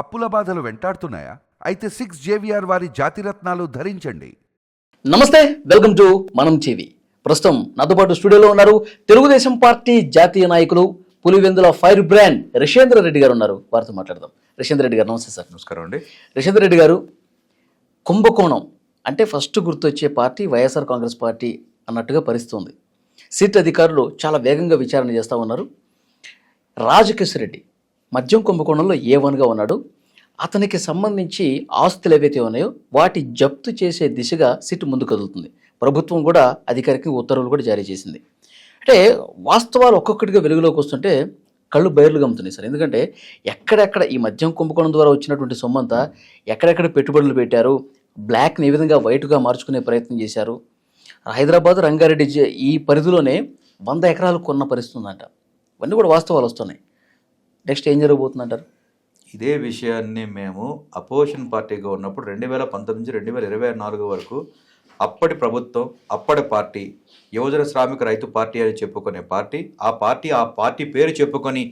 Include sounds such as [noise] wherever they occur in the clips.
అప్పుల బాధలు వెంటాడుతున్నాయా? అయితే సిక్స్ జేవిఆర్ వారి జాతిరత్నాలు ధరించండి. నమస్తే వెల్కమ్ టు మనం టీవీ. ప్రస్తుతం నాతో పాటు స్టూడియోలో ఉన్నారు తెలుగుదేశం పార్టీ జాతీయ నాయకులు పులివెందుల ఫైర్ బ్రాండ్ రిషేంద్ర రెడ్డి గారు ఉన్నారు. వారితో మాట్లాడదాం. రిషేంద్ర రెడ్డి గారు నమస్తే సార్. నమస్కారం అండి. రిషేంద్ర రెడ్డి గారు కుంభకోణం అంటే ఫస్ట్ గుర్తొచ్చే పార్టీ వైఎస్ఆర్ కాంగ్రెస్ పార్టీ అన్నట్టుగా పరిస్థితుంది. సిట్ అధికారులు చాలా వేగంగా విచారణ చేస్తూ ఉన్నారు. రాజకేశ్వర రెడ్డి మద్యం కుంభకోణంలో ఏ వన్గా ఉన్నాడు? అతనికి సంబంధించి ఆస్తులు ఏవైతే ఉన్నాయో వాటి జప్తు చేసే దిశగా సిట్ ముందు కదులుతుంది. ప్రభుత్వం కూడా అధికారికంగా ఉత్తర్వులు కూడా జారీ చేసింది. అంటే వాస్తవాలు ఒక్కొక్కటిగా వెలుగులోకి వస్తుంటే కళ్ళు బయర్లు గమ్ముతున్నాయి సార్. ఎందుకంటే ఎక్కడెక్కడ ఈ మద్యం కుంభకోణం ద్వారా వచ్చినటువంటి సొమ్మంతా ఎక్కడెక్కడ పెట్టుబడులు పెట్టారు? బ్లాక్ని ఏ విధంగా వైట్గా మార్చుకునే ప్రయత్నం చేశారు? హైదరాబాద్ రంగారెడ్డి ఈ పరిధిలోనే వంద ఎకరాలు కొన్న పరిస్థితి ఉందంట. ఇవన్నీ కూడా వాస్తవాలు వస్తున్నాయి. నెక్స్ట్ ఏం జరగబోతుందంటారు? ఇదే విషయాన్ని మేము అపోజిషన్ పార్టీగా ఉన్నప్పుడు రెండు వేల పంతొమ్మిది నుంచి రెండు వేల ఇరవై నాలుగు వరకు అప్పటి ప్రభుత్వం అప్పటి పార్టీ యువజన శ్రామిక రైతు పార్టీ అని చెప్పుకునే పార్టీ ఆ పార్టీ ఆ పార్టీ పేరు చెప్పుకొని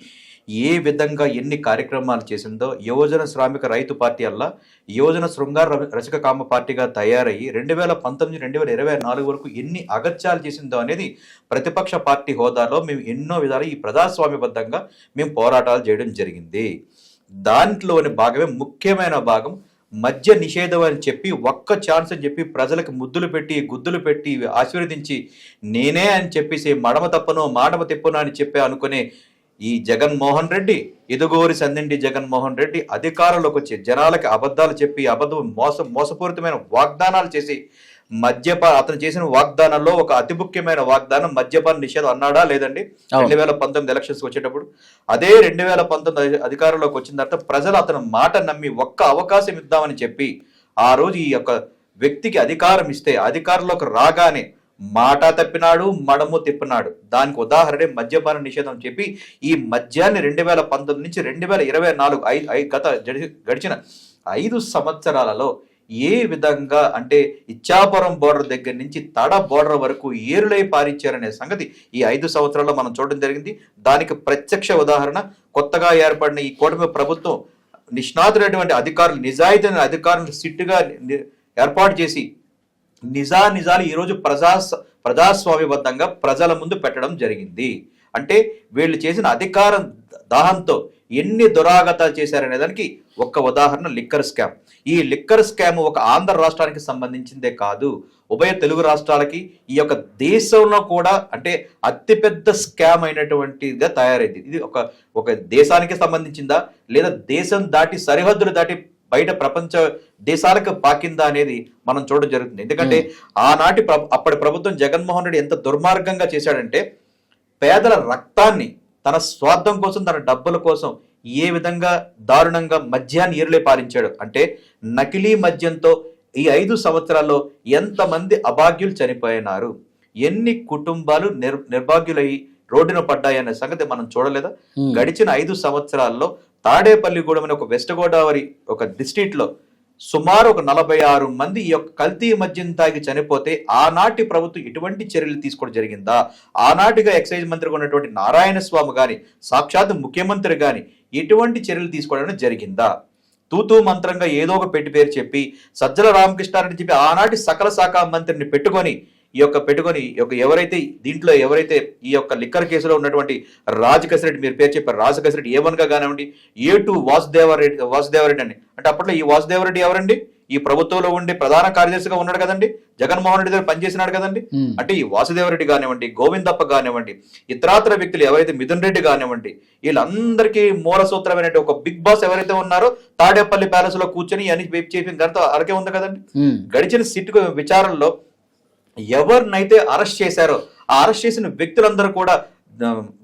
ఏ విధంగా ఎన్ని కార్యక్రమాలు చేసిందో యువజన శ్రామిక రైతు పార్టీ అల్లా యువజన శృంగార ర- రచక కామ పార్టీగా తయారయ్యి రెండు వేల పంతొమ్మిది రెండు వేల ఇరవై నాలుగు వరకు ఎన్ని అగత్యాలు చేసిందో అనేది ప్రతిపక్ష పార్టీ హోదాలో మేము ఎన్నో విధాలు ఈ ప్రజాస్వామ్యబద్ధంగా మేము పోరాటాలు చేయడం జరిగింది. దాంట్లోని భాగమే ముఖ్యమైన భాగం మద్య నిషేధం అని చెప్పి ఒక్క ఛాన్స్ అని చెప్పి ప్రజలకు ముద్దులు పెట్టి గుద్దులు పెట్టి ఆశీర్వదించి నేనే అని చెప్పేసి మడమ తప్పను మాడమ తిప్పను అని చెప్పి అనుకునే ఈ జగన్మోహన్ రెడ్డి ఎదుగోరి సందిండి జగన్మోహన్ రెడ్డి అధికారంలోకి వచ్చి జనాలకి అబద్ధాలు చెప్పి అబద్ధం మోస మోసపూరితమైన వాగ్దానాలు చేసి మద్యప అతను చేసిన వాగ్దానాల్లో ఒక అతి ముఖ్యమైన వాగ్దానం మద్యపాన నిషేధం అన్నాడా లేదండి. రెండు వేల పంతొమ్మిది ఎలక్షన్స్ వచ్చేటప్పుడు అదే రెండు వేల పంతొమ్మిది అధి- అధికారంలోకి వచ్చిన తర్వాత ప్రజలు అతను మాట నమ్మి ఒక్క అవకాశం ఇద్దామని చెప్పి ఆ రోజు ఈ యొక్క వ్యక్తికి అధికారం ఇస్తే అధికారంలోకి రాగానే మాట తప్పినాడు మడము తిప్పినాడు. దానికి ఉదాహరణే మద్యపాన నిషేధం చెప్పి ఈ మద్యాన్ని రెండు వేల పంతొమ్మిది నుంచి రెండు వేల ఇరవై నాలుగు ఐదు గత గడిచిన ఐదు సంవత్సరాలలో ఏ విధంగా అంటే ఇచ్చాపురం బోర్డర్ దగ్గర నుంచి తడ బోర్డర్ వరకు ఏరులై పారించారనే సంగతి ఈ ఐదు సంవత్సరాల్లో మనం చూడడం జరిగింది. దానికి ప్రత్యక్ష ఉదాహరణ కొత్తగా ఏర్పడిన ఈ కూటమి ప్రభుత్వం నిష్ణాతులైనటువంటి అధికారులు నిజాయితీ అధికారులు సిట్టుగా ఏర్పాటు చేసి నిజా నిజాలు ఈరోజు ప్రజా ప్రజాస్వామ్యబద్ధంగా ప్రజల ముందు పెట్టడం జరిగింది. అంటే వీళ్ళు చేసిన అధికారం దాహంతో ఎన్ని దురాగతాలు చేశారనే దానికి ఒక్క ఉదాహరణ లిక్కర్ స్కామ్. ఈ లిక్కర్ స్కామ్ ఒక ఆంధ్ర రాష్ట్రానికి సంబంధించిందే కాదు. ఉభయ తెలుగు రాష్ట్రాలకి ఈ యొక్క దేశంలో కూడా అంటే అతిపెద్ద స్కామ్ అయినటువంటిదిగా తయారైంది. ఇది ఒక ఒక దేశానికి సంబంధించిందా? లేదా దేశం దాటి సరిహద్దులు దాటి బయట ప్రపంచ దేశాలకు పాకిందా అనేది మనం చూడడం జరుగుతుంది. ఎందుకంటే ఆనాటి ప్ర- అప్పటి ప్రభుత్వం జగన్మోహన్ రెడ్డి ఎంత దుర్మార్గంగా చేశాడంటే పేదల రక్తాన్ని తన స్వార్థం కోసం తన డబ్బుల కోసం ఏ విధంగా దారుణంగా మద్యాన్ని ఏరులే పాలించాడు. అంటే నకిలీ మద్యంతో ఈ ఐదు సంవత్సరాల్లో ఎంతమంది అభాగ్యులు చనిపోయినారు? ఎన్ని కుటుంబాలు నిర్ నిర్భాగ్యులై రోడ్డున పడ్డాయనే సంగతి మనం చూడలేదా. గడిచిన ఐదు సంవత్సరాల్లో తాడేపల్లిగూడెం అనే ఒక వెస్ట్ గోదావరి ఒక డిస్ట్రిక్ట్లో సుమారు ఒక నలభై ఆరు మంది ఈ యొక్క కల్తీ మద్యం తాగి చనిపోతే ఆనాటి ప్రభుత్వం ఎటువంటి చర్యలు తీసుకోవడం జరిగిందా? ఆనాటిగా ఎక్సైజ్ మంత్రిగా ఉన్నటువంటి నారాయణ స్వామి గాని సాక్షాత్ ముఖ్యమంత్రి గాని ఎటువంటి చర్యలు తీసుకోవడం జరిగిందా? తూతూ మంత్రంగా ఏదో ఒక పెట్టి పేరు చెప్పి సజ్జల రామకృష్ణారెడ్డి చెప్పి ఆనాటి సకల శాఖ మంత్రిని పెట్టుకొని ఈ యొక్క పెట్టుకొని ఈ యొక్క ఎవరైతే దీంట్లో ఎవరైతే ఈ యొక్క లిక్కర్ కేసులో ఉన్నటువంటి రాజకేశ్వరెడ్డి మీరు పేరు చెప్పారు రాజకేశ్వరెడ్డి ఏ వన్గా కానివ్వండి ఏ టూ వాసుదేవరెడ్డి వాసుదేవరెడ్డి అని అంటే అప్పట్లో ఈ వాసుదేవరెడ్డి ఎవరండి? ఈ ప్రభుత్వంలో ఉండే ప్రధాన కార్యదర్శిగా ఉన్నాడు కదండి జగన్మోహన్ రెడ్డి దగ్గర పనిచేసినాడు కదండి. అంటే ఈ వాసుదేవరెడ్డి కానివ్వండి గోవిందప్ప కానివ్వండి ఇతరాతర వ్యక్తులు ఎవరైతే మిథున్ రెడ్డి కానివ్వండి వీళ్ళందరికీ మూల సూత్రమైన ఒక బిగ్ బాస్ ఎవరైతే ఉన్నారో తాడేపల్లి ప్యాలెస్లో కూర్చొని అని చేసిన ఘనత అరకే ఉంది కదండి. గడిచిన సిట్ విచారణలో ఎవరినైతే అరెస్ట్ చేశారో ఆ అరెస్ట్ చేసిన వ్యక్తులందరూ కూడా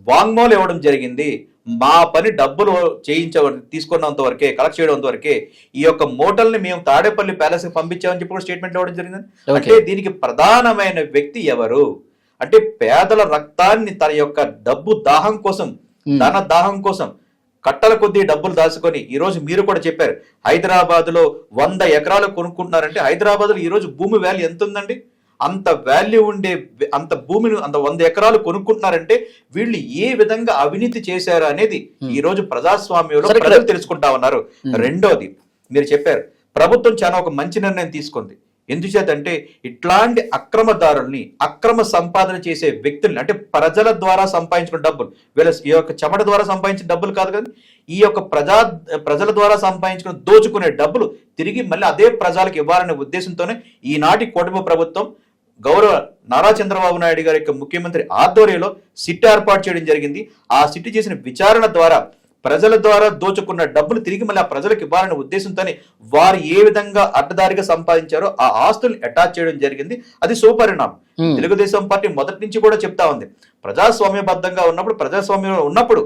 వాంగ్మూలం ఇవ్వడం జరిగింది మా పని డబ్బులు చేయించ తీసుకున్నంత వరకే కలెక్ట్ చేయడం వరకే ఈ యొక్క మోటల్ని మేము తాడేపల్లి ప్యాలెస్కి పంపించామని చెప్పి కూడా స్టేట్మెంట్ ఇవ్వడం జరిగింది. అంటే దీనికి ప్రధానమైన వ్యక్తి ఎవరు అంటే పేదల రక్తాన్ని తన యొక్క డబ్బు దాహం కోసం Hmm. ధన దాహం కోసం కట్టల కొద్దీ డబ్బులు దాచుకొని ఈ రోజు మీరు కూడా చెప్పారు హైదరాబాద్లో వంద ఎకరాలు కొనుక్కుంటున్నారంటే హైదరాబాద్లో ఈ రోజు భూమి వాల్యూ ఎంత ఉందండి అంత వాల్యూ ఉండే అంత భూమిని అంత వంద ఎకరాలు కొనుక్కుంటున్నారంటే వీళ్ళు ఏ విధంగా అవినీతి చేశారు అనేది ఈ రోజు ప్రజాస్వామ్యంలో ప్రజలు తెలుసుకుంటా ఉన్నారు. రెండోది మీరు చెప్పారు ప్రభుత్వం చాలా ఒక మంచి నిర్ణయం తీసుకుంది. ఎందుచేతంటే ఇట్లాంటి అక్రమదారుల్ని అక్రమ సంపాదన చేసే వ్యక్తుల్ని అంటే ప్రజల ద్వారా సంపాదించుకున్న డబ్బులు వీళ్ళ ఈ యొక్క చెమట ద్వారా సంపాదించిన డబ్బులు కాదు కదా ఈ యొక్క ప్రజా ప్రజల ద్వారా సంపాదించుకున్న దోచుకునే డబ్బులు తిరిగి మళ్ళీ అదే ప్రజలకు ఇవ్వాలనే ఉద్దేశంతోనే ఈనాటి కుటుంబ ప్రభుత్వం గౌరవ నారా చంద్రబాబు నాయుడు గారి యొక్క ముఖ్యమంత్రి ఆధ్వర్యంలో సిట్ ఏర్పాటు చేయడం జరిగింది. ఆ సిట్ చేసిన విచారణ ద్వారా ప్రజల ద్వారా దోచుకున్న డబ్బులు తిరిగి మళ్ళీ ఆ ప్రజలకు ఇవ్వాలనే ఉద్దేశంతోనే వారు ఏ విధంగా అడ్డదారిగా సంపాదించారో ఆ ఆస్తుల్ని అటాచ్ చేయడం జరిగింది. అది సుపరిణామం. తెలుగుదేశం పార్టీ మొదటి నుంచి కూడా చెప్తా ఉంది. ప్రజాస్వామ్యబద్ధంగా ఉన్నప్పుడు ప్రజాస్వామ్యంలో ఉన్నప్పుడు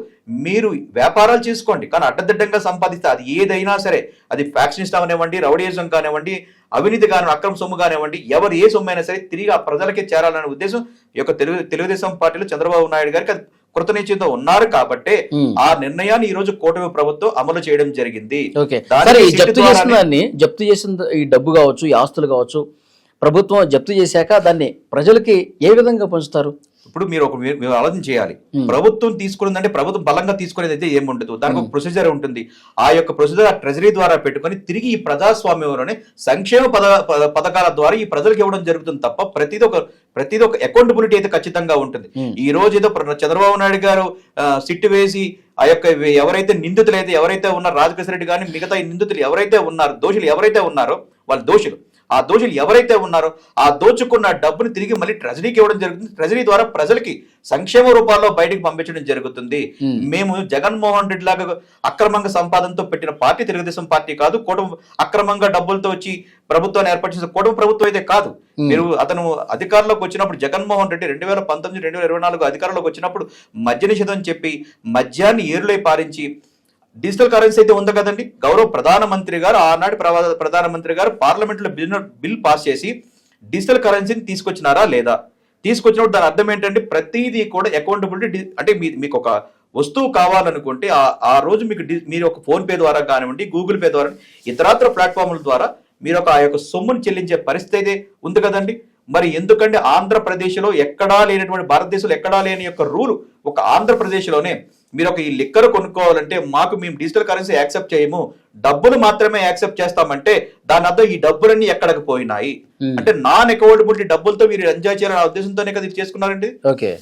మీరు వ్యాపారాలు చేసుకోండి. కానీ అడ్డదిడ్డంగా సంపాదిస్తే అది ఏదైనా సరే అది ఫ్యాక్షనిస్ట్ అవనివ్వండి రౌడీయిజం కానివ్వండి అవినీతి కాని అక్రమ సొమ్ము కానివ్వండి ఎవరు ఏ సొమ్ము అయినా సరే తిరిగి ఆ ప్రజలకే చేరాలనే ఉద్దేశం ఈ యొక్క తెలుగు తెలుగుదేశం పార్టీలో చంద్రబాబు నాయుడు గారికి అది కృతనిశ్చయంతో ఉన్నారు కాబట్టే Hmm. ఆ నిర్ణయాన్ని ఈ రోజు కూటమి ప్రభుత్వం అమలు చేయడం జరిగింది. జప్తు చేసిన దాన్ని జప్తు చేసిన ఈ డబ్బు కావచ్చు ఈ ఆస్తులు కావచ్చు ప్రభుత్వం జప్తు చేశాక దాన్ని ప్రజలకి ఏ విధంగా పంచుతారు? ఇప్పుడు మీరు ఒక మీరు ఆలోచన చేయాలి. ప్రభుత్వం తీసుకున్నదంటే ప్రభుత్వం బలంగా తీసుకునేది అయితే ఏమి ఉండదు దానికి ఒక ప్రొసీజర్ ఉంటుంది. ఆ యొక్క ప్రొసీజర్ ఆ ట్రెజరీ ద్వారా పెట్టుకొని తిరిగి ఈ ప్రజాస్వామ్యంలోనే సంక్షేమ పద పథకాల ద్వారా ఈ ప్రజలకు ఇవ్వడం జరుగుతుంది తప్ప ప్రతిదీ ఒక ప్రతిదీ ఒక అకౌంటబిలిటీ అయితే ఖచ్చితంగా ఉంటుంది. ఈ రోజు ఏదో చంద్రబాబు నాయుడు గారు సిట్టు వేసి ఆ యొక్క ఎవ- ఎవరైతే నిందితులు అయితే ఎవరైతే ఉన్నారో రాజకేశ్వర రెడ్డి కానీ మిగతా నిందితులు ఎవరైతే ఉన్నారో దోషులు ఎవరైతే ఉన్నారో వాళ్ళు దోషులు. ఆ దోషులు ఎవరైతే ఉన్నారో ఆ దోచుకున్న డబ్బుని తిరిగి మళ్ళీ ట్రెజరీకి ఇవ్వడం జరుగుతుంది ట్రెజరీ ద్వారా ప్రజలకి సంక్షేమ రూపాల్లో బయటకు పంపించడం జరుగుతుంది. మేము జగన్మోహన్ రెడ్డి లాగా అక్రమంగా సంపాదనతో పెట్టిన పార్టీ తెలుగుదేశం పార్టీ కాదు కూటమి అక్రమంగా డబ్బులతో వచ్చి ప్రభుత్వాన్ని ఏర్పాటు చేసిన కూటమి ప్రభుత్వం అయితే కాదు. మీరు అతను అధికారంలోకి వచ్చినప్పుడు జగన్మోహన్ రెడ్డి రెండు వేల పంతొమ్మిది రెండు వేల ఇరవై నాలుగు అధికారంలోకి వచ్చినప్పుడు మద్య నిషేధం చెప్పి మద్యాన్ని ఏరులై పారించి డిజిటల్ కరెన్సీ అయితే ఉంది కదండి? గౌరవ ప్రధానమంత్రి గారు ఆనాటి ప్రవా- ప్రధానమంత్రి గారు పార్లమెంట్లో బిల్ బిల్ పాస్ చేసి డిజిటల్ కరెన్సీని తీసుకొచ్చినారా లేదా? తీసుకొచ్చినప్పుడు దాని అర్థం ఏంటంటే ప్రతిదీ కూడా అకౌంటబిలిటీ అంటే మీ మీకు ఒక వస్తువు కావాలనుకుంటే ఆ ఆ రోజు మీకు మీరు ఒక ఫోన్ పే ద్వారా కానివ్వండి గూగుల్ పే ద్వారా ఇతరాత్ర ప్లాట్ఫామ్ల ద్వారా మీరు ఒక ఆ యొక్క సొమ్మును చెల్లించే పరిస్థితి అయితే ఉంది కదండి? మరి ఎందుకంటే ఆంధ్రప్రదేశ్లో ఎక్కడా లేనటువంటి భారతదేశంలో ఎక్కడా లేని యొక్క రూల్ ఒక ఆంధ్రప్రదేశ్లోనే మీరు ఒక ఈ లిక్కర్ కొనుక్కోవాలంటే మాకు మేము డిజిటల్ కరెన్సీ యాక్సెప్ట్ చేయము. డబ్బులు మాత్రమే యాక్సెప్ట్ చేస్తామంటే దాని అర్థం ఈ డబ్బులన్నీ ఎక్కడికి పోయినాయి? Hmm. అంటే నాన్ అకౌంటబిలిటీ డబ్బులతో మీరు ఎంజాయ్ చేయాలనే ఉద్దేశంతోనే కదా ఇది చేసుకున్నారండి?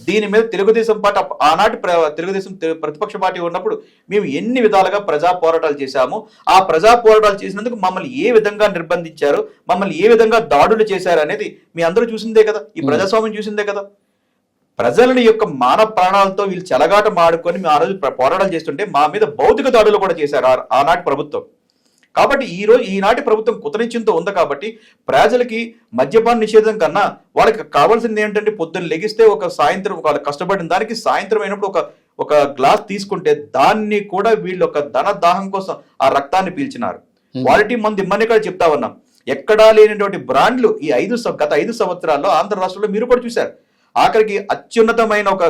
దీని మీద తెలుగుదేశం పార్టీ ఆనాటి తెలుగుదేశం ప్రతిపక్ష పార్టీ ఉన్నప్పుడు మేము ఎన్ని విధాలుగా ప్రజా పోరాటాలు చేశాము? ఆ ప్రజా పోరాటాలు చేసినందుకు మమ్మల్ని ఏ విధంగా నిర్బంధించారు? మమ్మల్ని ఏ విధంగా దాడులు చేశారు అనేది మీ అందరూ చూసిందే కదా. ఈ ప్రజాస్వామ్యం చూసిందే కదా. ప్రజలని యొక్క మానవ ప్రాణాలతో వీళ్ళు చెలగాట మాడుకొని మేము ఆ రోజు ప్ర- పోరాటాలు చేస్తుంటే మా మీద భౌతిక దాడులు కూడా చేశారు ఆనాటి ప్రభుత్వం. కాబట్టి ఈ రోజు ఈనాటి ప్రభుత్వం కుతనిశ్చయంతో ఉంది కాబట్టి ప్రజలకి మద్యపాన నిషేధం కన్నా వాళ్ళకి కావాల్సింది ఏంటంటే పొద్దున్న లెగిస్తే ఒక సాయంత్రం వాళ్ళు కష్టపడిన దానికి సాయంత్రం అయినప్పుడు ఒక ఒక గ్లాస్ తీసుకుంటే దాన్ని కూడా వీళ్ళు ఒక ధన దాహం కోసం ఆ రక్తాన్ని పీల్చినారు. క్వాలిటీ మంది ఇమ్మని ఇక్కడ చెప్తా ఉన్నాం. ఎక్కడా లేనటువంటి బ్రాండ్లు ఈ ఐదు గత ఐదు సంవత్సరాల్లో ఆంధ్ర రాష్ట్రంలో మీరు కూడా చూశారు. ఆఖరికి అత్యున్నతమైన ఒక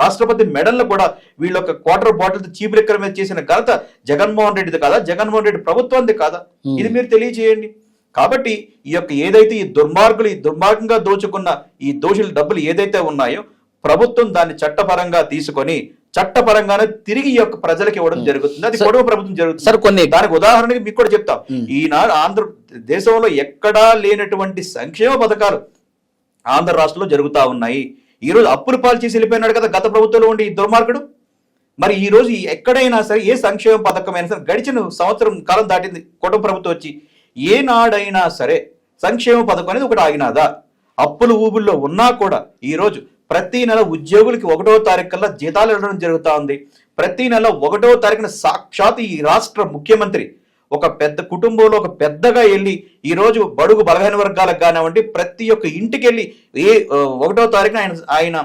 రాష్ట్రపతి మెడల్లో కూడా వీళ్ళ ఒక క్వార్టర్ బాటిల్ చీప్ లిక్కర్ మీద చేసిన ఘనత జగన్మోహన్ రెడ్డిది కాదా? జగన్మోహన్ రెడ్డి ప్రభుత్వానికి కాదా. ఇది మీరు తెలియజేయండి కాబట్టి ఈ యొక్క ఏదైతే ఈ దుర్మార్గులు ఈ దుర్మార్గంగా దోచుకున్న ఈ దోషుల డబ్బులు ఏదైతే ఉన్నాయో ప్రభుత్వం దాన్ని చట్టపరంగా తీసుకొని చట్టపరంగానే తిరిగి ఈ యొక్క ప్రజలకు ఇవ్వడం జరుగుతుంది. అది గొడవ ప్రభుత్వం జరుగుతుంది. సార్ కొన్ని దానికి ఉదాహరణకి మీకు కూడా చెప్తాం. ఈనాడు ఆంధ్ర దేశంలో ఎక్కడా లేనటువంటి సంక్షేమ పథకాలు ఆంధ్ర రాష్ట్రంలో జరుగుతూ ఉన్నాయి. ఈ రోజు అప్పులు పాలు చేసి వెళ్ళిపోయినాడు కదా గత ప్రభుత్వంలో ఉండి దుర్మార్గుడు. మరి ఈ రోజు ఎక్కడైనా సరే ఏ సంక్షేమ పథకమైనా సరే గడిచిన సంవత్సరం కాలం దాటింది. కుటుంబ ప్రభుత్వం వచ్చి ఏనాడైనా సరే సంక్షేమ పథకం అనేది ఒకటి ఆగినాదా? అప్పులు ఊబుల్లో ఉన్నా కూడా ఈరోజు ప్రతి నెల ఉద్యోగులకి ఒకటో తారీఖు కల్లా జీతాలు ఇవ్వడం జరుగుతూ ఉంది. ప్రతి నెల ఒకటో తారీఖున సాక్షాత్ ఈ రాష్ట్ర ముఖ్యమంత్రి ఒక పెద్ద కుటుంబంలో ఒక పెద్దగా వెళ్ళి ఈరోజు బడుగు బలహీన వర్గాలకు కానివ్వండి ప్రతి ఒక్క ఇంటికి వెళ్ళి ఏ ఒకటో తారీఖున ఆయన ఆయన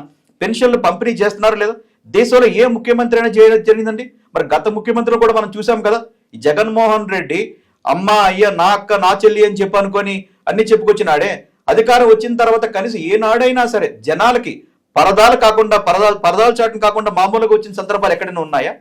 పెన్షన్లు పంపిణీ చేస్తున్నారు లేదా దేశంలో ఏ ముఖ్యమంత్రి అయినా చేయడం జరిగిందండి? మరి గత ముఖ్యమంత్రులు కూడా మనం చూసాం కదా జగన్మోహన్ రెడ్డి అమ్మ అయ్య నా అక్క నా చెల్లి అని చెప్పి అనుకొని అన్ని చెప్పుకొచ్చినాడే. అధికారం వచ్చిన తర్వాత కనీసం ఏనాడైనా సరే జనాలకి పరదాలు కాకుండా పరదాలు పరదాలు చాటం కాకుండా మామూలుగా వచ్చిన సందర్భాలు ఎక్కడైనా ఉన్నాయా?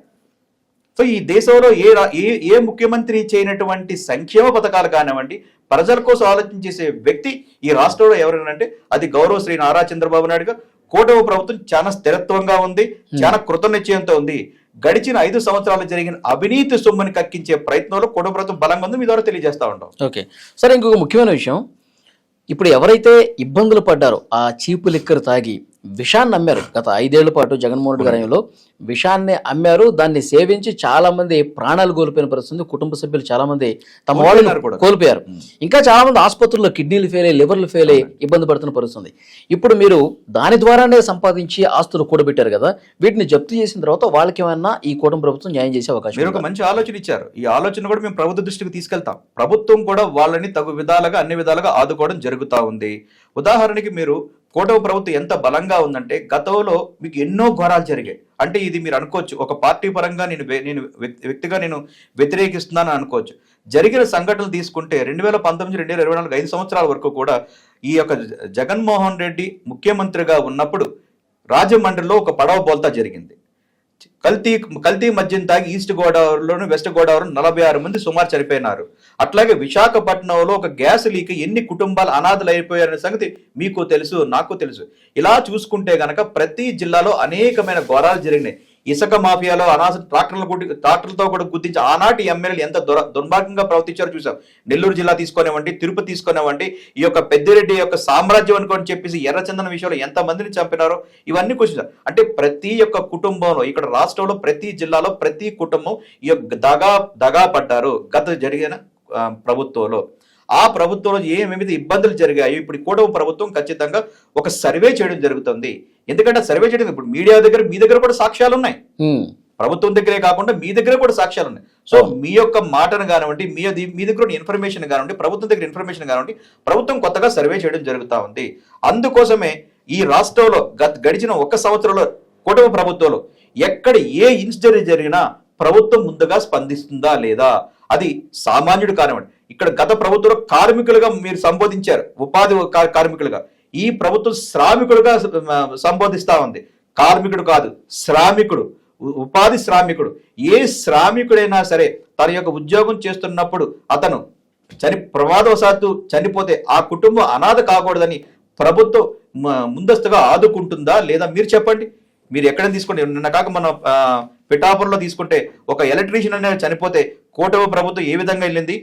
సో ఈ దేశంలో ఏ రా- ఏ ఏ ముఖ్యమంత్రి చేయనటువంటి సంక్షేమ పథకాలు కానివ్వండి ప్రజల కోసం ఆలోచన చేసే వ్యక్తి ఈ రాష్ట్రంలో ఎవరైనా అది గౌరవ శ్రీ నారా చంద్రబాబు నాయుడు గారు. కూటమి ప్రభుత్వం చాలా స్థిరత్వంగా ఉంది చాలా కృతనిశ్చయంతో ఉంది. గడిచిన ఐదు సంవత్సరాలు జరిగిన అవినీతి సొమ్ముని కక్కించే ప్రయత్నంలో కూటమి ప్రభుత్వం బలంగా ఉంది మీ ద్వారా తెలియజేస్తా ఉంటాం. ఓకే. సరే ఇంకొక ముఖ్యమైన విషయం. ఇప్పుడు ఎవరైతే ఇబ్బందులు పడ్డారో ఆ చీపు లిక్కర్ తాగి విషాన్ని అమ్మారు. గత ఐదేళ్ళ పాటు జగన్మోహన్ రెడ్డి గారిలో విషాన్ని అమ్మారు. దాన్ని సేవించి చాలా మంది ప్రాణాలు కోల్పోయిన పరిస్థితి. కుటుంబ సభ్యులు చాలా మంది తమ వాళ్ళు. కోల్పోయారు. ఇంకా చాలా మంది ఆసుపత్రుల్లో కిడ్నీలు ఫెయిల్ అయ్యి లివర్లు ఫెయిల్ అయ్యి ఇబ్బంది పడుతున్న పరిస్థితి ఉంది. ఇప్పుడు మీరు దాని ద్వారానే సంపాదించి ఆస్తులు కూడబెట్టారు కదా వీటిని జప్తు చేసిన తర్వాత వాళ్ళకి ఏమైనా ఈ కూటమి ప్రభుత్వం న్యాయం చేసే అవకాశం మీరు ఒక? మంచి ఆలోచన ఇచ్చారు. ఈ ఆలోచన కూడా మేము ప్రభుత్వ దృష్టికి తీసుకెళ్తాం. ప్రభుత్వం కూడా వాళ్ళని తగు విధాలుగా అన్ని విధాలుగా ఆదుకోవడం జరుగుతూ ఉంది. ఉదాహరణకి మీరు కూటమి ప్రభుత్వం ఎంత బలంగా ఉందంటే గతంలో మీకు ఎన్నో ఘోరాలు జరిగాయి. అంటే ఇది మీరు అనుకోవచ్చు. ఒక పార్టీ పరంగా నేను నేను వ్యక్తి- వ్యక్తిగా నేను వ్యతిరేకిస్తున్నాను అనుకోవచ్చు. జరిగిన సంఘటనలు తీసుకుంటే రెండు వేల పంతొమ్మిది రెండు వేల ఇరవై నాలుగు ఐదు సంవత్సరాల వరకు కూడా ఈ యొక్క జగన్మోహన్ రెడ్డి ముఖ్యమంత్రిగా ఉన్నప్పుడు రాజమండ్రిలో ఒక పడవ బోల్తా జరిగింది. కల్తీ కల్తీ మద్యం తాగి ఈస్ట్ గోదావరిలోను వెస్ట్ గోదావరిలో నలభై ఆరు మంది సుమారు చనిపోయినారు. అట్లాగే విశాఖపట్నంలో ఒక గ్యాస్ లీక్ ఎన్ని కుటుంబాలు అనాథలు అయిపోయారనే సంగతి మీకు తెలుసు నాకు తెలుసు. ఇలా చూసుకుంటే గనక ప్రతి జిల్లాలో అనేకమైన ఘోరాలు జరిగినాయి. ఇసుక మాఫియాలో అనాథ ట్రాక్టర్లు ట్రాక్టర్లతో కూడా గుర్తించి ఆనాటి ఎమ్మెల్యేలు ఎంత దుర దుర్మార్గంగా ప్రవర్తించారో చూసాం నెల్లూరు జిల్లా తీసుకునేవండి తిరుపతి తీసుకునేవండి ఈ యొక్క పెద్దిరెడ్డి యొక్క సామ్రాజ్యం అనుకోని చెప్పేసి ఎర్రచందన విషయంలో ఎంత మందిని చంపినారో ఇవన్నీ కూర్చున్నారు అంటే ప్రతి ఒక్క కుటుంబంలో ఇక్కడ రాష్ట్రంలో ప్రతి జిల్లాలో ప్రతి కుటుంబం ఈ యొక్క దగా దగా పడ్డారు. గత జరిగిన ప్రభుత్వంలో. ఆ ప్రభుత్వంలో ఏమేమి ఇబ్బందులు జరిగాయో ఇప్పుడు కూడా ప్రభుత్వం ఖచ్చితంగా ఒక సర్వే చేయడం జరుగుతుంది. ఎందుకంటే సర్వే చేయడం ఇప్పుడు మీడియా దగ్గర మీ దగ్గర కూడా సాక్ష్యాలు ఉన్నాయి. ప్రభుత్వం దగ్గరే కాకుండా మీ దగ్గర కూడా సాక్ష్యాలు ఉన్నాయి. సో మీ యొక్క మాటను కానివ్వండి మీ మీ దగ్గర ఇన్ఫర్మేషన్ కానివ్వండి ప్రభుత్వం దగ్గర ఇన్ఫర్మేషన్ కానివ్వండి ప్రభుత్వం కొత్తగా సర్వే చేయడం జరుగుతా ఉంది. అందుకోసమే ఈ రాష్ట్రంలో గత గడిచిన ఒక్క సంవత్సరంలో కుటుంబ ప్రభుత్వంలో ఎక్కడ ఏ ఇన్సిడెంట్ జరిగినా ప్రభుత్వం ముందుగా స్పందిస్తుందా లేదా? అది సామాన్యుడు కానివ్వండి. ఇక్కడ గత ప్రభుత్వంలో కార్మికులుగా మీరు సంబోధించారు. ఉపాధి కా- కార్మికులుగా. ఈ ప్రభుత్వం శ్రామికులుగా సంబోధిస్తా ఉంది. కార్మికుడు కాదు శ్రామికుడు. ఉపాధి శ్రామికుడు. ఏ శ్రామికుడైనా సరే తన యొక్క ఉద్యోగం చేస్తున్నప్పుడు అతను చని ప్రమాదవశాత్తు చనిపోతే ఆ కుటుంబం అనాథ కాకూడదని ప్రభుత్వం ముందస్తుగా ఆదుకుంటుందా లేదా మీరు చెప్పండి. మీరు ఎక్కడ తీసుకోండి నిన్న కాక మన పిఠాపురంలో తీసుకుంటే ఒక ఎలక్ట్రీషియన్ అనేది చనిపోతే కూటమి ప్రభుత్వం ఏ విధంగా వెళ్ళింది?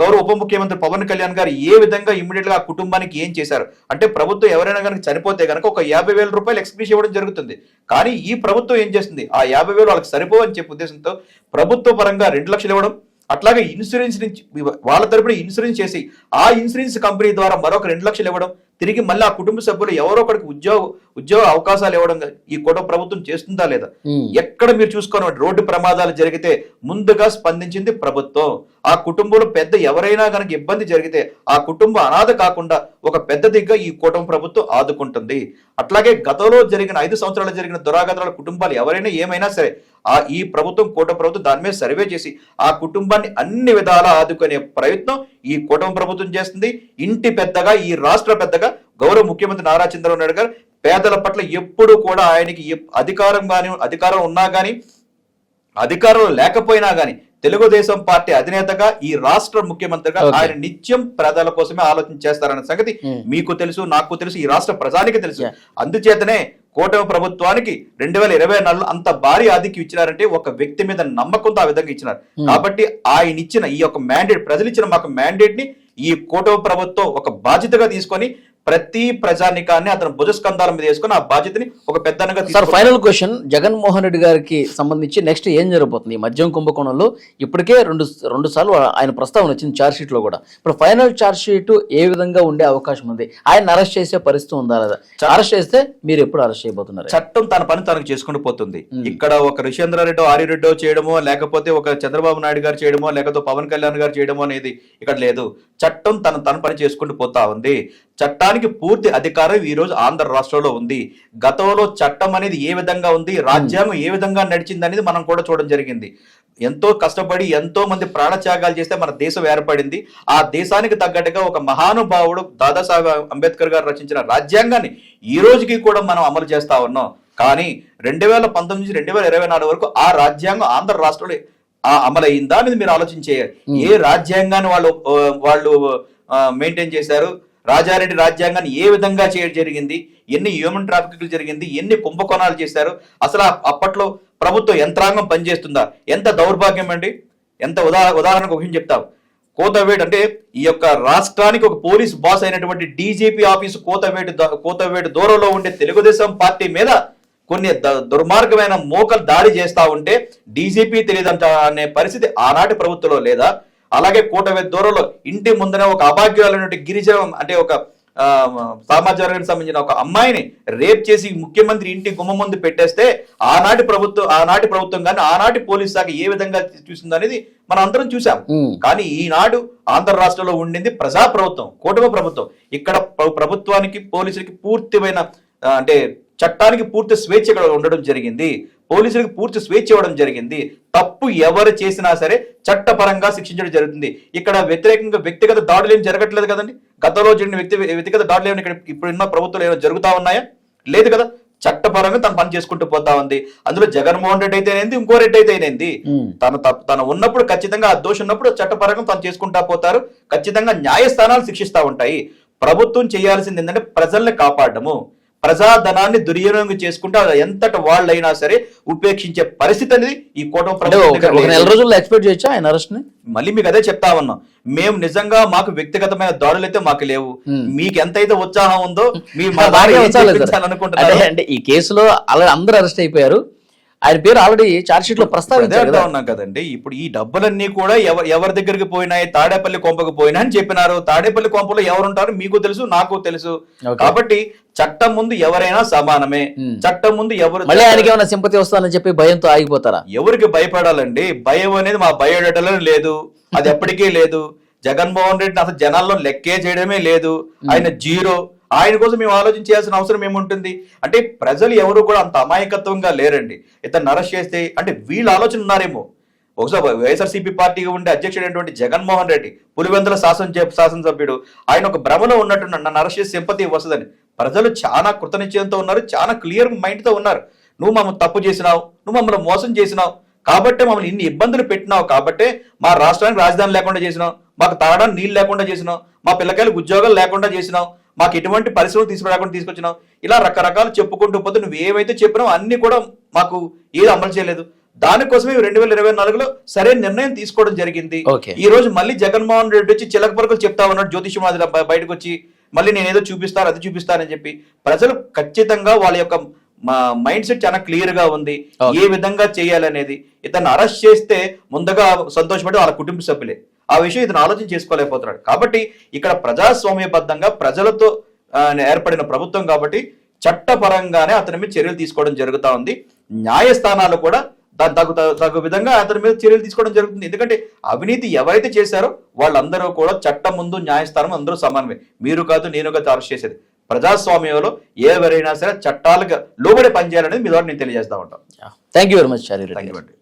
గౌరవ ఉప ముఖ్యమంత్రి పవన్ కళ్యాణ్ గారు ఏ విధంగా ఇమ్మీడియట్గా కుటుంబానికి ఏం చేశారు? అంటే ప్రభుత్వం ఎవరైనా కనుక చనిపోతే కనుక ఒక యాభై వేల రూపాయలు ఎక్స్పీస్ ఇవ్వడం జరుగుతుంది. కానీ ఈ ప్రభుత్వం ఏం చేస్తుంది? ఆ యాభై వేలు వాళ్ళకి సరిపోవని చెప్పే ఉద్దేశంతో ప్రభుత్వ పరంగా రెండు లక్షలు ఇవ్వడం అట్లాగే ఇన్సూరెన్స్ నుంచి వాళ్ళ తరపున ఇన్సూరెన్స్ చేసి ఆ ఇన్సూరెన్స్ కంపెనీ ద్వారా మరొక రెండు లక్షలు ఇవ్వడం తిరిగి మళ్ళీ ఆ కుటుంబ సభ్యులు ఎవరో ఒకరికి ఉద్యోగ ఉద్యోగ అవకాశాలు ఇవ్వడం ఈ కుటుంబ ప్రభుత్వం చేస్తుందా లేదా. ఎక్కడ మీరు చూసుకోని రోడ్డు ప్రమాదాలు జరిగితే ముందుగా స్పందించింది ప్రభుత్వం. ఆ కుటుంబంలో పెద్ద ఎవరైనా కనుక ఇబ్బంది జరిగితే ఆ కుటుంబం అనాథ కాకుండా ఒక పెద్ద దిగ్గా ఈ కుటుంబ ప్రభుత్వం ఆదుకుంటుంది. అట్లాగే గతంలో జరిగిన ఐదు సంవత్సరాలు జరిగిన దురాగతాల కుటుంబాలు ఎవరైనా ఏమైనా సరే ఆ ఈ ప్రభుత్వం కూట ప్రభుత్వం దాని మీద సర్వే చేసి ఆ కుటుంబాన్ని అన్ని విధాలా ఆదుకునే ప్రయత్నం ఈ కూటమి ప్రభుత్వం చేస్తుంది. ఇంటి పెద్దగా ఈ రాష్ట్ర పెద్దగా గౌరవ ముఖ్యమంత్రి నారా చంద్రబాబు నాయుడు గారు పేదల పట్ల ఎప్పుడు కూడా ఆయనకి అధికారం కానీ అధికారం ఉన్నా కానీ అధికారంలో లేకపోయినా కానీ తెలుగుదేశం పార్టీ అధినేతగా ఈ రాష్ట్ర ముఖ్యమంత్రిగా. ఆయన నిత్యం ప్రజల కోసమే ఆలోచన చేస్తారన్న సంగతి. మీకు తెలుసు నాకు తెలుసు ఈ రాష్ట్ర ప్రజానికి తెలుసు. అందుచేతనే కూటమి ప్రభుత్వానికి రెండు వేల ఇరవై నాలుగులో అంత భారీ ఆధిక్యం ఇచ్చినారంటే ఒక వ్యక్తి మీద నమ్మకంతో ఆ విధంగా ఇచ్చినారు కాబట్టి ఆయన ఇచ్చిన ఈ యొక్క మ్యాండేట్ ప్రజలు ఇచ్చిన మాకు మ్యాండేట్ని ఈ కూటమి ప్రభుత్వం ఒక బాధ్యతగా తీసుకొని ప్రతి ప్రజానికాన్ని అతను భుజస్కంధాల మీద వేసుకొని ఆ బాధ్యతని ఒక పెద్దనగా sir final question Jaganmohan Reddy garu సంబంధించి నెక్స్ట్ ఏం జరగబోతుంది? ఈ మద్యం కుంభకోణంలో ఇప్పటికే రెండు రెండు సార్లు ఆయన ప్రస్తావన వచ్చింది ఛార్జ్ షీట్లో కూడా. ఇప్పుడు ఫైనల్ ఛార్జ్ షీట్ ఏ విధంగా ఉండే అవకాశం ఉంది? ఆయన అరెస్ట్ చేసే పరిస్థితి ఉందా లేదా? అరెస్ట్ చేస్తే మీరు ఎప్పుడు అరెస్ట్ చేయబోతున్నారు? చట్టం తన పని తనకు చేసుకుంటూ పోతుంది. ఇక్కడ ఒక రిషేంద్రారెడ్డి ఆర్యరెడ్డో చేయడమో లేకపోతే ఒక చంద్రబాబు నాయుడు గారు చేయడమో లేకపోతే పవన్ కళ్యాణ్ గారు చేయడమో అనేది ఇక్కడ లేదు. చట్టం తన తన పని చేసుకుంటూ పోతా ఉంది. చట్టానికి పూర్తి అధికారం ఈ రోజు ఆంధ్ర రాష్ట్రంలో ఉంది. గతంలో చట్టం అనేది ఏ విధంగా ఉంది రాజ్యాంగం ఏ విధంగా నడిచింది అనేది మనం కూడా చూడడం జరిగింది. ఎంతో కష్టపడి ఎంతో మంది ప్రాణత్యాగాలు చేస్తే మన దేశం ఏర్పడింది. ఆ దేశానికి తగ్గట్టుగా ఒక మహానుభావుడు దాదాసాహెబ్ అంబేద్కర్ గారు రచించిన రాజ్యాంగాన్ని ఈ రోజుకి కూడా మనం అమలు చేస్తా ఉన్నాం. కానీ రెండు వేల పంతొమ్మిది నుంచి రెండు వేల ఇరవై నాలుగు వరకు ఆ రాజ్యాంగం ఆంధ్ర రాష్ట్రంలో ఆ అమలైందా అనేది మీరు ఆలోచించేయాలి ఏ రాజ్యాంగాన్ని వాళ్ళు వాళ్ళు మెయింటైన్ చేశారు? రాజారెడ్డి రాజ్యాంగాన్ని ఏ విధంగా చేయడం జరిగింది? ఎన్ని హ్యూమన్ ట్రాఫిక్లు జరిగింది? ఎన్ని కుంభకోణాలు చేశారు? అసలు అప్పట్లో ప్రభుత్వ యంత్రాంగం పనిచేస్తుందా? ఎంత దౌర్భాగ్యం అండి? ఎంత ఉదా ఉదాహరణకు ఒక చెప్తావు చెప్తాం. కోతవేడు అంటే ఈ యొక్క రాష్ట్రానికి ఒక పోలీస్ బాస్ అయినటువంటి డీజీపీ ఆఫీసు కోతవేడు కోతవేటు కోతవేడు దూరంలో ఉండే తెలుగుదేశం పార్టీ మీద కొన్ని ద- దుర్మార్గమైన మోకలు దాడి చేస్తా ఉంటే డీజీపీ తెలియదంట అనే పరిస్థితి ఆనాటి ప్రభుత్వంలో లేదా? అలాగే కోటవేడు దూరంలో ఇంటి ముందర ఒక అభాగ్యురాలైనటువంటి గిరిజన అంటే ఒక సామాజిక వర్గానికి సంబంధించిన ఒక అమ్మాయిని రేప్ చేసి ముఖ్యమంత్రి ఇంటి గుమ్మ ముందు పెట్టేస్తే ఆనాటి ప్రభుత్వం ఆనాటి ప్రభుత్వం కానీ ఆనాటి పోలీస్ శాఖ ఏ విధంగా చూసింది అనేది మనం అందరం చూసాం. కానీ ఈనాడు ఆంధ్ర రాష్ట్రంలో ఉండింది ప్రజా ప్రభుత్వం కూటమి ప్రభుత్వం. ఇక్కడ ప్ర- ప్రభుత్వానికి పోలీసులకి పూర్తిమైన అంటే చట్టానికి పూర్తి స్వేచ్ఛ ఇక్కడ ఉండడం జరిగింది. పోలీసులకు పూర్తి స్వేచ్ఛ ఇవ్వడం జరిగింది. తప్పు ఎవరు చేసినా సరే చట్టపరంగా శిక్షించడం జరుగుతుంది. ఇక్కడ వ్యతిరేకంగా వ్యక్తిగత దాడులు ఏం జరగట్లేదు కదండి? గతంలో జరిగిన వ్యక్తి వ్యక్తిగత దాడులు ఏమైనా ఇక్కడ ఇప్పుడున్న ప్రభుత్వాలు ఏమైనా జరుగుతా ఉన్నాయా? లేదు కదా. చట్టపరంగా తను పని చేసుకుంటూ పోతా ఉంది. అందులో జగన్మోహన్ రెడ్డి అయితేనేంది ఇంకో రెడ్డి అయితేనేంది. తను తప్పు తను ఉన్నప్పుడు ఖచ్చితంగా ఆ దోషం ఉన్నప్పుడు చట్టపరంగా తను చేసుకుంటా పోతారు. ఖచ్చితంగా న్యాయస్థానాలు శిక్షిస్తా ఉంటాయి. ప్రభుత్వం చేయాల్సింది ఏంటంటే ప్రజల్ని కాపాడము ప్రజాధనాన్ని దుర్వినియోగం చేసుకుంటే అది ఎంతటి వాళ్ళైనా సరే ఉపేక్షించే పరిస్థితి అనేది ఈ కూటమి నెల. రోజుల్లో ఎక్స్పెక్ట్ చేయొచ్చా ఆయన అరెస్ట్ని మళ్ళీ మీకు అదే చెప్తా ఉన్నాం. మేము నిజంగా మాకు వ్యక్తిగతమైన దాడులు అయితే మాకు లేవు. మీకు ఎంతైతే ఉత్సాహం ఉందో మీ [laughs] అంటే ఈ కేసులో అలా అందరూ అరెస్ట్ అయిపోయారు. ఆయన పేరు ఆల్రెడీ చార్జ్ షీట్లో ప్రస్తావించారు ఉన్నాం కదండి. ఇప్పుడు ఈ డబ్బులన్నీ కూడా ఎవరు దగ్గరికి పోయినాయి తాడేపల్లి కొంపకు పోయినా అని చెప్పినారు. తాడేపల్లి కొంపలో ఎవరుంటారు మీకు తెలుసు నాకు తెలుసు. కాబట్టి చట్టం ముందు ఎవరైనా సమానమే. Hmm. చట్టం ముందు ఎవరు మళ్ళీ ఆయనకి ఏమైనా సింపతి వస్తుందని చెప్పి భయంతో ఆగిపోతారా? ఎవరికి భయపడాలండి? భయం అనేది మా బయోడేటాలో లేదు. అది ఎప్పటికీ లేదు. జగన్మోహన్ రెడ్డిని అసలు జనాల్లో లెక్కే చేయడమే లేదు. ఆయన జీరో. ఆయన కోసం మేము ఆలోచించాల్సిన అవసరం ఏముంటుంది? అంటే ప్రజలు ఎవరు కూడా అంత అమాయకత్వంగా లేరండి. ఇతను అరెస్ట్ చేస్తే అంటే వీళ్ళ ఆలోచన ఉన్నారేమో. ఒకసారి వైఎస్ఆర్సీపీ పార్టీగా ఉండే అధ్యక్షుడైనటువంటి జగన్మోహన్ రెడ్డి పులివెందుల శాసన శాసనసభ్యుడు ఆయన ఒక భ్రమలో ఉన్నట్టు నన్ను అరెస్ట్ చేసి సింపతి వస్తుందని ప్రజలు చాలా కృతనిశ్చయంతో ఉన్నారు చాలా క్లియర్ మైండ్తో ఉన్నారు. నువ్వు మమ్మల్ని తప్పు చేసినావు నువ్వు మమ్మల్ని మోసం చేసినావు. కాబట్టి మమ్మల్ని ఇన్ని ఇబ్బందులు పెట్టినావు కాబట్టే మా రాష్ట్రానికి రాజధాని లేకుండా చేసినావు మాకు తాగడానికి నీళ్ళు లేకుండా చేసినావు మా పిల్లకాయలకు ఉద్యోగాలు లేకుండా చేసినావు. మాకు ఎటువంటి పరిశ్రమలు తీసుకురాకుండా తీసుకొచ్చినావు? ఇలా రకరకాలు చెప్పుకుంటూ పోతే నువ్వు ఏవైతే చెప్పినావు అన్ని కూడా మాకు ఏది అమలు చేయలేదు. దానికోసమే రెండు వేల ఇరవై నాలుగులో సరైన నిర్ణయం తీసుకోవడం జరిగింది. ఈ రోజు మళ్ళీ జగన్మోహన్ రెడ్డి వచ్చి చిలక పరుగులు చెప్తా ఉన్నాడు. జ్యోతిషం అది బయటకు వచ్చి మళ్ళీ నేను ఏదో చూపిస్తాను అది చూపిస్తానని చెప్పి. ప్రజలు ఖచ్చితంగా వాళ్ళ యొక్క మైండ్ సెట్ చాలా క్లియర్గా ఉంది. ఏ విధంగా చేయాలనేది. ఇతను అరెస్ట్ చేస్తే ముందుగా సంతోషపడి వాళ్ళ కుటుంబ సభ్యులే. ఆ విషయం ఇతను ఆలోచన చేసుకోలేకపోతున్నాడు. కాబట్టి ఇక్కడ ప్రజాస్వామ్యబద్ధంగా ప్రజలతో ఏర్పడిన ప్రభుత్వం కాబట్టి చట్టపరంగానే అతని మీద చర్యలు తీసుకోవడం జరుగుతా ఉంది. న్యాయస్థానాలు కూడా దాని తగు తగు- విధంగా అతని మీద చర్యలు తీసుకోవడం జరుగుతుంది. ఎందుకంటే అవినీతి ఎవరైతే చేశారో వాళ్ళందరూ కూడా చట్టం ముందు న్యాయస్థానం అందరూ సమానమే. మీరు కాదు నేను కాదు అరెస్ట్ చేసేది. ప్రజాస్వామ్యంలో ఎవరైనా సరే చట్టాలుగా లోబడి పనిచేయాలనేది మీ ద్వారా నేను తెలియజేస్తా ఉంటాను thank you very much thank you